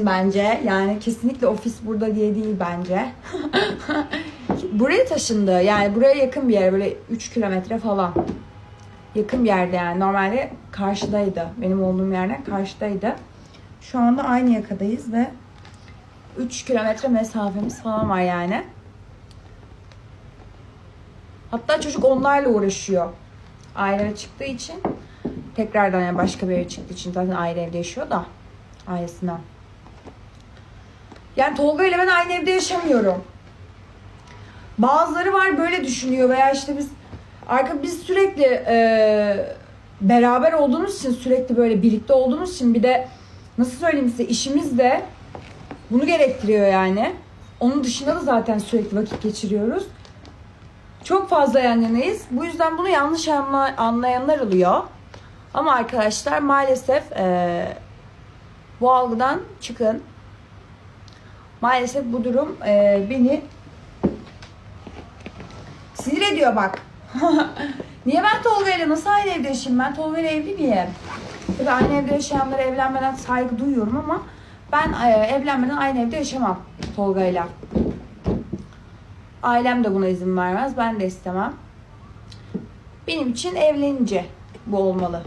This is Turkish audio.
bence. Yani kesinlikle ofis burada diye değil bence. buraya taşındı. Yani buraya yakın bir yer. Böyle 3 kilometre falan. Yakın bir yerde yani. Normalde karşıdaydı. Benim olduğum yerden karşıdaydı. Şu anda aynı yakadayız ve 3 kilometre mesafemiz falan var yani. Hatta çocuk onlarla uğraşıyor. Aile çıktığı için tekrardan yani başka bir yere çıktığı için zaten aile evde yaşıyor da ailesinden. Yani Tolga ile ben aynı evde yaşamıyorum. Bazıları var böyle düşünüyor veya işte biz arka biz sürekli e, beraber olduğumuz için sürekli böyle birlikte olduğumuz için bir de nasıl söyleyeyim size işimiz de bunu gerektiriyor yani. Onun dışında da zaten sürekli vakit geçiriyoruz. Çok fazla yan yanayız. Bu yüzden bunu yanlış anla- anlayanlar oluyor. Ama arkadaşlar maalesef e, bu algıdan çıkın. Maalesef bu durum e, beni sinir ediyor bak. Niye ben Tolga ile nasıl aynı evde yaşayayım? Ben Tolga ile evli miyim? Tabii aynı evde yaşayanlara evlenmeden saygı duyuyorum ama ben e, evlenmeden aynı evde yaşamam Tolga ile. Ailem de buna izin vermez. Ben de istemem. Benim için evlenince bu olmalı.